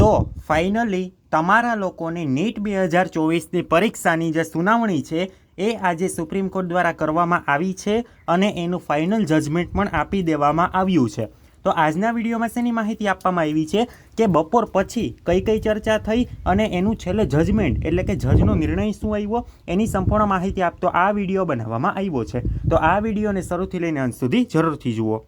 તો ફાઇનલી તમારા લોકોને નીટ બે હજાર ચોવીસની પરીક્ષાની જે સુનાવણી છે, એ આજે સુપ્રીમ કોર્ટ દ્વારા કરવામાં આવી છે અને એનું ફાઇનલ જજમેન્ટ પણ આપી દેવામાં આવ્યું છે. તો આજના વિડીયોમાં શેની માહિતી આપવામાં આવી છે કે બપોર પછી કઈ કઈ ચર્ચા થઈ અને એનું છેલ્લે જજમેન્ટ એટલે કે જજનો નિર્ણય શું આવ્યો, એની સંપૂર્ણ માહિતી આપતો આ વીડિયો બનાવવામાં આવ્યો છે. તો આ વિડીયોને શરૂથી લઈને અંત સુધી જરૂરથી જુઓ.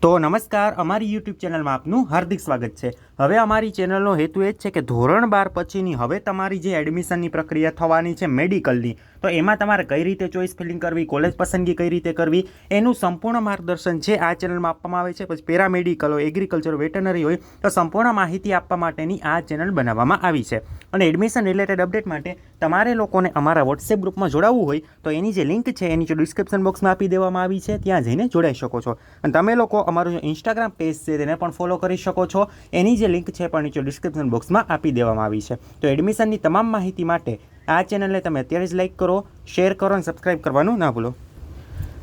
તો નમસ્કાર, અમારી યુટ્યુબ ચેનલમાં આપનું હાર્દિક સ્વાગત છે. હવે અમારી ચેનલનો હેતુ એ જ છે કે ધોરણ બાર પછીની હવે તમારી જે એડમિશનની પ્રક્રિયા થવાની છે મેડિકલની, તો એમાં તમારે કઈ રીતે ચોઇસ ફિલિંગ કરવી, કોલેજ પસંદગી કઈ રીતે કરવી, એનું સંપૂર્ણ માર્ગદર્શન છે આ ચેનલમાં આપવામાં આવે છે, પછી પેરામેડિકલ હોય, એગ્રીકલ્ચર વેટનરી હોય, તો સંપૂર્ણ માહિતી આપવા માટેની આ ચેનલ બનાવવામાં આવી છે. અને એડમિશન રિલેટેડ અપડેટ માટે તમારે લોકોને અમારા વોટ્સએપ ગ્રુપમાં જોડાવવું હોય, તો એની જે લિંક છે, એની જે ડિસ્ક્રિપ્શન બોક્સમાં આપી દેવામાં આવી છે, ત્યાં જઈને જોડાઈ શકો છો. અને તમે લોકો અમારું જે ઇન્સ્ટાગ્રામ પેજ છે, તેને પણ ફોલો કરી શકો છો. એની જે લિંક છે પણ નીચે ડિસ્ક્રિપ્શન બોક્સમાં આપી દેવામાં આવી છે. તો એડમિશનની તમામ માહિતી માટે આ ચેનલને તમે અત્યારે જ લાઇક કરો શેર કરો અને સબસ્ક્રાઈબ કરવાનું ના ભૂલો.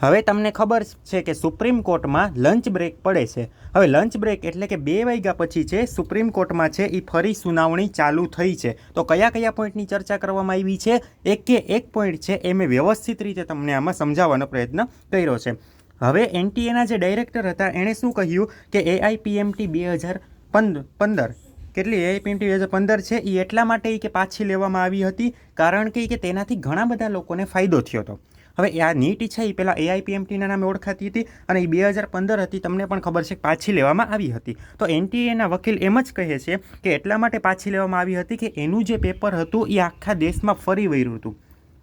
હવે તમને ખબર છે કે સુપ્રીમ કોર્ટમાં લંચ બ્રેક પડે છે. હવે લંચ બ્રેક એટલે કે બે વાગ્યા પછી છે સુપ્રીમ કોર્ટમાં છે એ ફરી સુનાવણી ચાલુ થઈ છે. તો કયા કયા પોઈન્ટની ચર્ચા કરવામાં આવી છે? એક કે એક પોઈન્ટ છે એ મેં વ્યવસ્થિત રીતે તમને આમાં સમજાવવાનો પ્રયત્ન કર્યો છે. હવે એનટીએના જે ડાયરેક્ટર હતા, એણે શું કહ્યું કે એઆઈપીએમટી બે હજાર પંદર. કેટલી એઆઈપીએમટી બે હજાર પંદર છે એ એટલા માટે કે પાછી લેવામાં આવી હતી, કારણ કે કે તેનાથી ઘણા બધા લોકોને ફાયદો થયો હતો. હવે આ નીટ છે એ પહેલાં એઆઈપીએમટીના નામે ઓળખાતી હતી, અને એ બે હજાર પંદર હતી, તમને પણ ખબર છે કે પાછી લેવામાં આવી હતી. તો એનટીએના વકીલ એમ જ કહે છે કે એટલા માટે પાછી લેવામાં આવી હતી કે એનું જે પેપર હતું એ આખા દેશમાં ફરી વળ્યું હતું.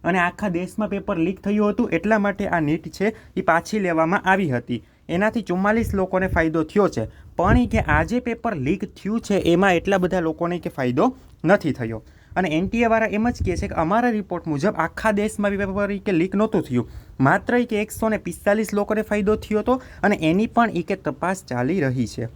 અને આખા દેશમાં પેપર લીક થયું હતું, એટલા માટે આ નીટ છે એ પાછી લેવામાં આવી હતી. એનાથી ચુમ્માલીસ લોકોને ફાયદો થયો છે. પણ કે આ જે પેપર લીક થયું છે, એમાં એટલા બધા લોકોને કે ફાયદો નથી થયો. અને એનટીએવાળા એમ જ કહે છે કે અમારા રિપોર્ટ મુજબ આખા દેશમાં પેપર કે લીક નહોતું થયું. માત્ર કે એકસો ને પિસ્તાલીસ લોકોને ફાયદો થયો હતો અને એની પણ એ કે તપાસ ચાલી રહી છે.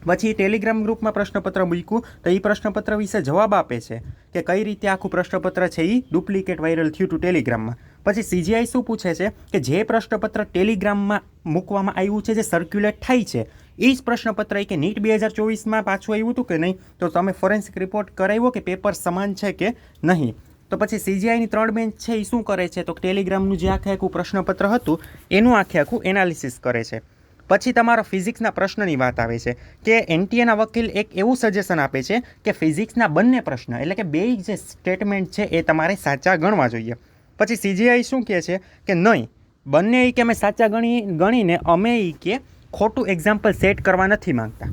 પછી ટેલિગ્રામ ગ્રુપમાં પ્રશ્નપત્ર મૂક્યું તો એ પ્રશ્નપત્ર વિશે જવાબ આપે છે કે કઈ રીતે આખું પ્રશ્નપત્ર છે એ ડુપ્લિકેટ વાયરલ થયું હતું ટેલિગ્રામમાં. પછી સીજીઆઈ શું પૂછે છે કે જે પ્રશ્નપત્ર ટેલિગ્રામમાં મૂકવામાં આવ્યું છે, જે સર્ક્યુલેટ થાય છે એ જ પ્રશ્નપત્ર એ કે નીટ બે હજાર ચોવીસમાં પાછું આવ્યું હતું કે નહીં? તો તમે ફોરેન્સિક રિપોર્ટ કરાવ્યો કે પેપર સમાન છે કે નહીં? તો પછી સીજીઆઈની ત્રણ બેન્ચ છે એ શું કરે છે? તો ટેલિગ્રામનું જે આખે આખું પ્રશ્નપત્ર હતું, એનું આખે આખું એનાલિસિસ કરે છે. પછી તમારા ફિઝિક્સના પ્રશ્નની વાત આવે છે કે એનટીએના વકીલ એક એવું સજેશન આપે છે કે ફિઝિક્સના બંને પ્રશ્ન, એટલે કે બે જે સ્ટેટમેન્ટ છે એ તમારે સાચા ગણવા જોઈએ. પછી સીજીઆઈ શું કહે છે કે નહીં? બંને એ કે અમે સાચા ગણી, ગણીને અમે એ કે ખોટું એક્ઝામ્પલ સેટ કરવા નથી માંગતા.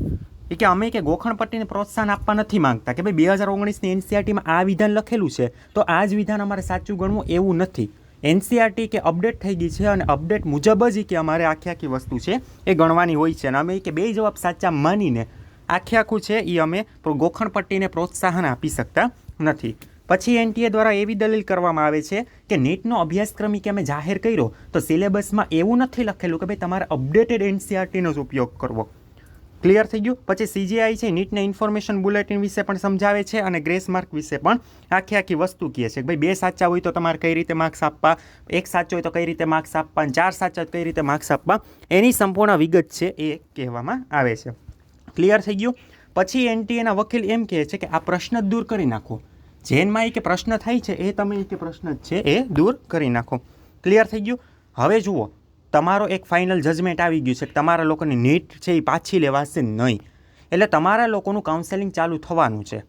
એ કે અમે કે ગોખણપટ્ટીને પ્રોત્સાહન આપવા નથી માંગતા કે ભાઈ બે હજાર ઓગણીસની એનસીઆરટીમાં આ વિધાન લખેલું છે, તો આ જ વિધાન અમારે સાચું ગણવું એવું નથી. એનસીઆરટી કે અપડેટ થઈ ગઈ છે અને અપડેટ મુજબ જ કે અમારે આખી આખી વસ્તુ છે એ ગણવાની હોય છે અને અમે કે બે જવાબ સાચા માનીને આખે આખું છે એ અમે ગોખણપટ્ટીને પ્રોત્સાહન આપી શકતા નથી. પછી એનટીએ દ્વારા એવી દલીલ કરવામાં આવે છે કે નીટનો અભ્યાસક્રમ કે અમે જાહેર કર્યો, તો સિલેબસમાં એવું નથી લખેલું કે ભાઈ તમારે અપડેટેડ એનસીઆરટીનો જ ઉપયોગ કરવો. ક્લિયર થઈ ગયું? પછી સીજીઆઈ છે, નીટને ઇન્ફોર્મેશન બુલેટિન વિશે પણ સમજાવે છે અને ગ્રેસ માર્ક વિશે પણ આખી આખી વસ્તુ કહે છે કે ભાઈ બે સાચા હોય તો તમારે કઈ રીતે માર્ક્સ આપવા, એક સાચો હોય તો કઈ રીતે માર્ક્સ આપવા અને ચાર સાચા કઈ રીતે માર્ક્સ આપવા, એની સંપૂર્ણ વિગત છે એ કહેવામાં આવે છે. ક્લિયર થઈ ગયું? પછી એનટીએના વકીલ એમ કહે છે કે આ પ્રશ્ન દૂર કરી નાખો. જેનમાં એ કે પ્રશ્ન થાય છે, એ તમે એ કે પ્રશ્ન છે એ દૂર કરી નાખો. ક્લિયર થઈ ગયું? હવે જુઓ, તમારો એક ફાઇનલ જજમેન્ટ આવી ગયું છે કે તમારા લોકોની નીટ છે એ પાછી લેવાશે નહીં. એટલે તમારા લોકોનું કાઉન્સેલિંગ ચાલુ થવાનું છે.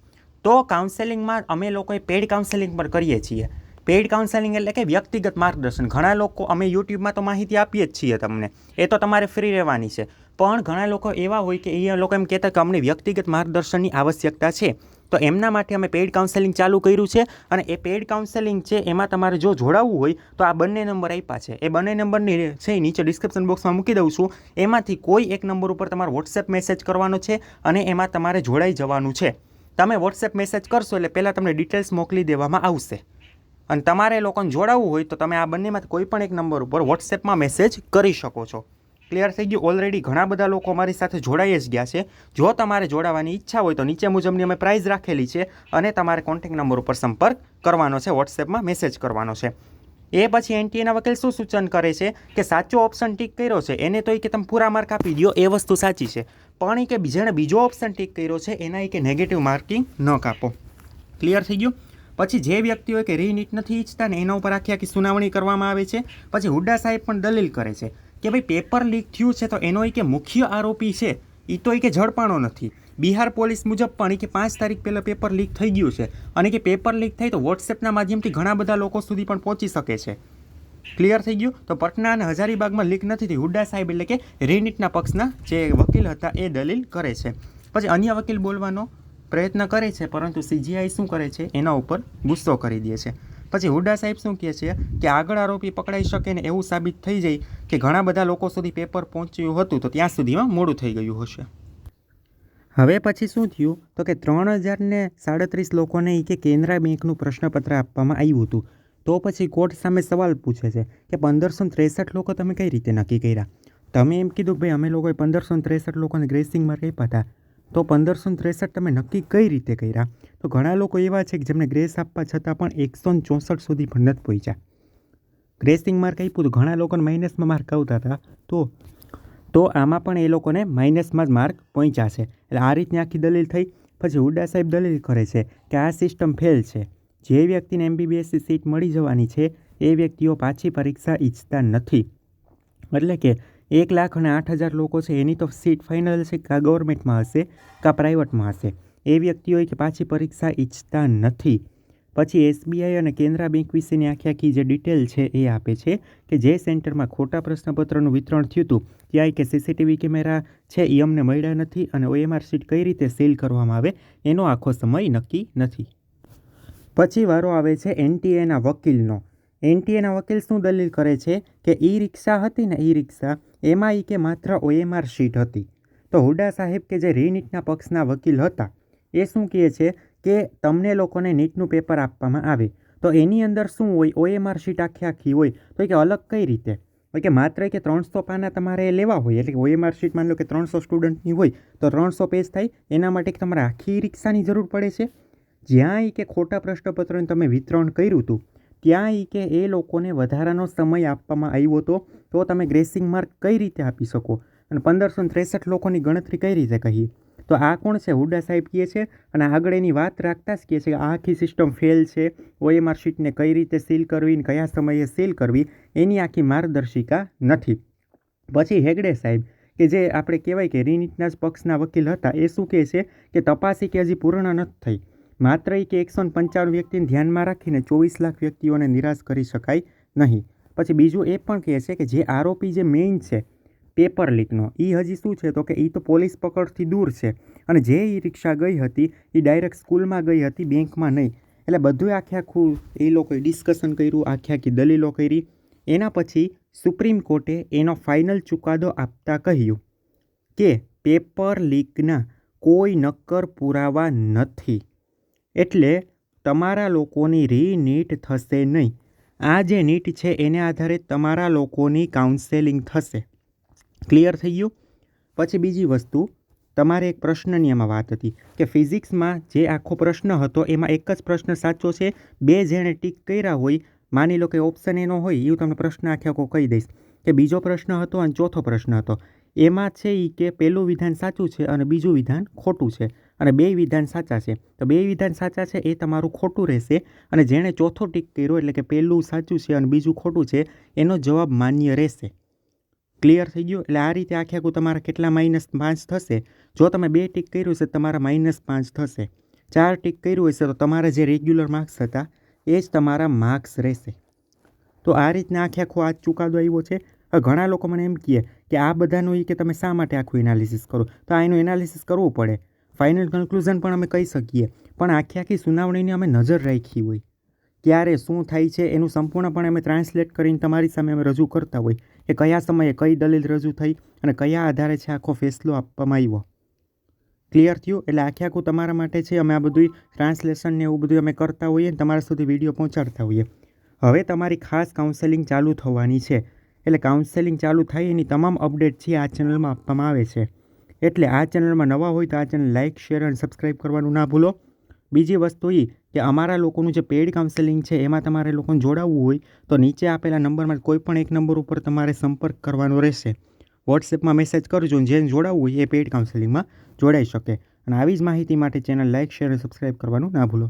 તો કાઉન્સેલિંગમાં અમે લોકોએ પેડ કાઉન્સેલિંગ પણ કરીએ છીએ. પેઇડ કાઉન્સેલિંગ એટલે કે વ્યક્તિગત માર્ગદર્શન. ઘણા લોકો અમે યુટ્યુબમાં તો માહિતી આપીએ જ છીએ તમને. એ તો તમારે ફ્રી રહેવાની છે. પણ ઘણા લોકો એવા હોય કે એ લોકો એમ કહેતા કે અમને વ્યક્તિગત માર્ગદર્શનની આવશ્યકતા છે. તો એમના માટે અમે પેઇડ કાઉન્સેલિંગ ચાલુ કર્યું છે અને એ પેઇડ કાઉન્સેલિંગ છે, એમાં તમારે જો જોડાવવું હોય તો આ બંને નંબર આપ્યા છે. એ બંને નંબરની છે નીચે ડિસ્ક્રિપ્શન બોક્સમાં મૂકી દઉં છું. એમાંથી કોઈ એક નંબર ઉપર તમારે વોટ્સએપ મેસેજ કરવાનો છે અને એમાં તમારે જોડાઈ જવાનું છે. તમે વોટ્સએપ મેસેજ કરશો એટલે પહેલાં તમને ડિટેલ્સ મોકલી દેવામાં આવશે. અને તમારે લોકોને જોડાવવું હોય તો તમે આ બંનેમાંથી કોઈ પણ એક નંબર ઉપર વોટ્સએપમાં મેસેજ કરી શકો છો. ક્લિયર થઈ ગયું. ઓલરેડી ઘણા બધા લોકો અમારી સાથે જોડાઈ જ ગયા છે. જો તમારે જોડાવાની ઈચ્છા હોય તો નીચે મુજબની અમે પ્રાઇઝ રાખેલી છે અને તમારે કોન્ટેક નંબર ઉપર સંપર્ક કરવાનો છે વોટ્સએપમાં મેસેજ કરવાનો છે. એ પછી એનટીએના વકીલ શું સૂચન કરે છે કે સાચો ઓપ્શન ટીક કર્યો છે, એને તો એ કે તમે પૂરા માર્ક આપી દો એ વસ્તુ સાચી છે. પણ એ કે જેણે બીજો ઓપ્શન ટીક કર્યો છે, એના એ કે નેગેટિવ માર્કિંગ ન કાપો. ક્લિયર થઈ ગયું? પછી જે વ્યક્તિઓ કે રીનીટ નથી ઈચ્છતા ને એના ઉપર આખી આખી સુનાવણી કરવામાં આવે છે. પછી હુડ્ડા સાહેબ પણ દલીલ કરે છે. કે ભાઈ પેપર લીક થયું છે તો એનો એ કે મુખ્ય આરોપી છે એ તો એ કે ઝડપાણો નથી. બિહાર પોલીસ મુજબ પણ એ કે પાંચ તારીખ પહેલાં પેપર લીક થઈ ગયું છે અને કે પેપર લીક થાય તો વોટ્સએપના માધ્યમથી ઘણા બધા લોકો સુધી પણ પહોંચી શકે છે. ક્લિયર થઈ ગયું? તો પટના અને હજારીબાગમાં લીક નથી થઈ. હુડ્ડા સાહેબ એટલે કે રેનિટના પક્ષના જે વકીલ હતા એ દલીલ કરે છે. પછી અન્ય વકીલ બોલવાનો પ્રયત્ન કરે છે, પરંતુ સીજીઆઈ શું કરે છે? એના ઉપર ગુસ્સો કરી દે છે. પછી હુડ્ડા સાહેબ શું કહે છે કે આગળ આરોપી પકડાઈ શકે ને એવું સાબિત થઈ જાય કે ઘણા બધા લોકો સુધી પેપર પહોંચ્યું હતું તો ત્યાં સુધીમાં મોડું થઈ ગયું હશે. હવે પછી શું થયું? તો કે ત્રણ હજારને સાડત્રીસ લોકોને એ કે કેનરા બેંકનું પ્રશ્નપત્ર આપવામાં આવ્યું હતું. તો પછી કોર્ટ સામે સવાલ પૂછે છે કે પંદરસો ત્રેસઠ લોકો તમે કઈ રીતે નક્કી કર્યા? તમે એમ કીધું ભાઈ અમે લોકોએ પંદરસો ત્રેસઠ લોકોને ગ્રેસિંગમાં માર્ક હતા તો પંદરસો ત્રેસઠ તમે નક્કી કઈ રીતે કર્યા? તો ઘણા લોકો એવા છે કે જેમને ગ્રેસ આપવા છતાં પણ એકસો ચોસઠ સુધી પણ નથી પહોંચ્યા ગ્રેસિંગ માર્ક આપ્યું તો ઘણા લોકોને માઇનસમાં માર્ક આવતા હતા. તો તો આમાં પણ એ લોકોને માઇનસમાં જ માર્ક પહોંચ્યા છે. એટલે આ રીતની આખી દલીલ થઈ. પછી હુડા સાહેબ દલીલ કરે છે કે આ સિસ્ટમ ફેલ છે. જે વ્યક્તિને એમબીબીએસની સીટ મળી જવાની છે, એ વ્યક્તિઓ પાછી પરીક્ષા ઈચ્છતા નથી. એટલે કે એક લાખ અને આઠ હજાર લોકો છે. એની તો સીટ ફાઇનલ છે. કાં ગવર્મેન્ટમાં હશે, કાં પ્રાઇવેટમાં હશે. એ વ્યક્તિઓએ કે પાછી પરીક્ષા ઈચ્છતા નથી. પછી એસબીઆઈ અને કેનરા બેંક વિશેની આખી આખી જે ડિટેલ છે એ આપે છે કે જે સેન્ટરમાં ખોટા પ્રશ્નપત્રનું વિતરણ થયું હતું ત્યાં કે સીસીટીવી કેમેરા છે એ અમને મળ્યા નથી અને ઓએમઆર સીટ કઈ રીતે સીલ કરવામાં આવે, એનો આખો સમય નક્કી નથી. પછી વારો આવે છે એનટીએના વકીલનો. એનટીએના વકીલ શું દલીલ કરે છે કે ઈ રિક્ષા હતી ને ઈ રિક્ષા એમાં ઈ કે માત્ર ઓએમઆર શીટ હતી? તો હુડા સાહેબ કે જે રીનીટના પક્ષના વકીલ હતા, એ શું કહે છે કે તમને લોકોને નીટનું પેપર આપવામાં આવે? તો એની અંદર શું હોય? ઓએમઆર શીટ આખી આખી હોય? તો કે અલગ કઈ રીતે? કે માત્ર કે ત્રણસો પાના તમારે લેવા હોય, એટલે ઓએમઆર શીટ માની લો કે ત્રણસો સ્ટુડન્ટની હોય, તો ત્રણસો પેજ થાય, એના માટે તમારે આખી રિક્ષાની જરૂર પડે છે? જ્યાં એ કે ખોટા પ્રશ્નપત્રનું તમે વિતરણ કર્યું હતું ત્યાં એ કે એ લોકોને વધારાનો સમય આપવામાં આવ્યો હતો, તો તમે ગ્રેસિંગ માર્ક કઈ રીતે આપી શકો? અને પંદરસો ત્રેસઠ લોકોની ગણતરી કઈ રીતે કહીએ તો આ કોણ છે? હુડા સાહેબ કહે છે અને આગળ એની વાત રાખતા જ કહે છે કે આ આખી સિસ્ટમ ફેલ છે. ઓએમઆર શીટને કઈ રીતે સીલ કરવી ને કયા સમયે સીલ કરવી? એની આખી માર્ગદર્શિકા નથી. પછી હેગડે સાહેબ કે જે આપણે કહેવાય કે રીનીટના જ પક્ષના વકીલ હતા, એ શું કહે છે? કે તપાસી કે હજી પૂર્ણ નથી થઈ. માત્ર એ કે એકસો પંચાણું વ્યક્તિને ધ્યાનમાં રાખીને ચોવીસ લાખ વ્યક્તિઓને નિરાશ કરી શકાય નહીં. પછી બીજું એ પણ કહે છે કે જે આરોપી જે મેઇન છે પેપર લીકનો એ હજી શું છે? તો કે એ તો પોલીસ પકડથી દૂર છે અને જે ઈ રિક્ષા ગઈ હતી એ ડાયરેક્ટ સ્કૂલમાં ગઈ હતી, બેંકમાં નહીં. એટલે બધું આખે આખું એ લોકોએ ડિસ્કશન કર્યું આખી આખી દલીલો કરી. એના પછી સુપ્રીમ કોર્ટે એનો ફાઇનલ ચુકાદો આપતા કહ્યું કે પેપર લીકના કોઈ નક્કર પુરાવા નથી. એટલે તમારા લોકોની રીનીટ થશે નહીં. આ જે નીટ છે, એને આધારે તમારા લોકોની કાઉન્સેલિંગ થશે. ક્લિયર થઈ ગયું? પછી બીજી વસ્તુ, તમારે એક પ્રશ્નની એમાં વાત હતી કે ફિઝિક્સમાં જે આખો પ્રશ્ન હતો, એમાં એક જ પ્રશ્ન સાચો છે. બે જેણે ટીક કર્યા હોય, માની લો કે ઓપ્શન એનો હોય એવું તમને પ્રશ્ન આખે આખો કહી દઈશ કે બીજો પ્રશ્ન હતો અને ચોથો પ્રશ્ન હતો. એમાં છે એ કે પહેલું વિધાન સાચું છે અને બીજું વિધાન ખોટું છે. અને બે વિધાન સાચા છે. તો બે વિધાન સાચા છે, એ તમારું ખોટું રહેશે અને જેણે ચોથો ટીક કર્યો એટલે કે પહેલું સાચું છે અને બીજું ખોટું છે, એનો જવાબ માન્ય રહેશે. ક્લિયર થઈ ગયું? એટલે આ રીતે આખે આખું તમારા કેટલા માઇનસ પાંચ થશે? જો તમે બે ટીક કર્યું છે તમારા માઇનસ પાંચ થશે. ચાર ટીક કર્યું હશે તો તમારા જે રેગ્યુલર માર્ક્સ હતા, એ જ તમારા માર્ક્સ રહેશે. તો આ રીતના આખે આખો આ ચુકાદો આવ્યો છે. ઘણા લોકો મને એમ કહે કે આ બધાનું એ કે તમે શા માટે આખું એનાલિસિસ કરો? તો આ એનું એનાલિસિસ કરવું પડે. ફાઇનલ કન્ક્લુઝન પણ અમે કહી શકીએ. પણ આખી આખી સુનાવણીની અમે નજર રાખી હોય. ક્યારે શું થાય છે એનું સંપૂર્ણપણે અમે ટ્રાન્સલેટ કરીને તમારી સામે અમે રજૂ કરતા હોય કે કયા સમયે કઈ દલીલ રજૂ થઈ અને કયા આધારે છે આખો ફેસલો આપવામાં આવ્યો. ક્લિયર થયું? એટલે આખે આખું તમારા માટે છે. અમે આ બધું ટ્રાન્સલેશન ને એવું બધું અમે કરતા હોઈએ અને તમારા સુધી વીડિયો પહોંચાડતા હોઈએ. હવે તમારી ખાસ કાઉન્સેલિંગ ચાલુ થવાની છે. એટલે કાઉન્સેલિંગ ચાલુ થાય એની તમામ અપડેટ છે આ ચેનલમાં આપવામાં આવે છે. એટલે આ ચેનલમાં નવા હોય તો આ ચેનલ લાઇક શેર અને સબસ્ક્રાઈબ કરવાનું ના ભૂલો. બીજી વસ્તુ એ કે અમારા લોકોનું જે પેઇડ કાઉન્સેલિંગ છે, એમાં તમારે લોકોને જોડાવવું હોય તો નીચે આપેલા નંબરમાં કોઈ પણ એક નંબર ઉપર તમારે સંપર્ક કરવાનો રહેશે. વોટ્સએપમાં મેસેજ કરજો જેને જોડાવવું હોય એ પેઇડ કાઉન્સેલિંગમાં જોડાઈ શકે. અને આવી જ માહિતી માટે ચેનલ લાઇક શેર અને સબસ્ક્રાઈબ કરવાનું ના ભૂલો.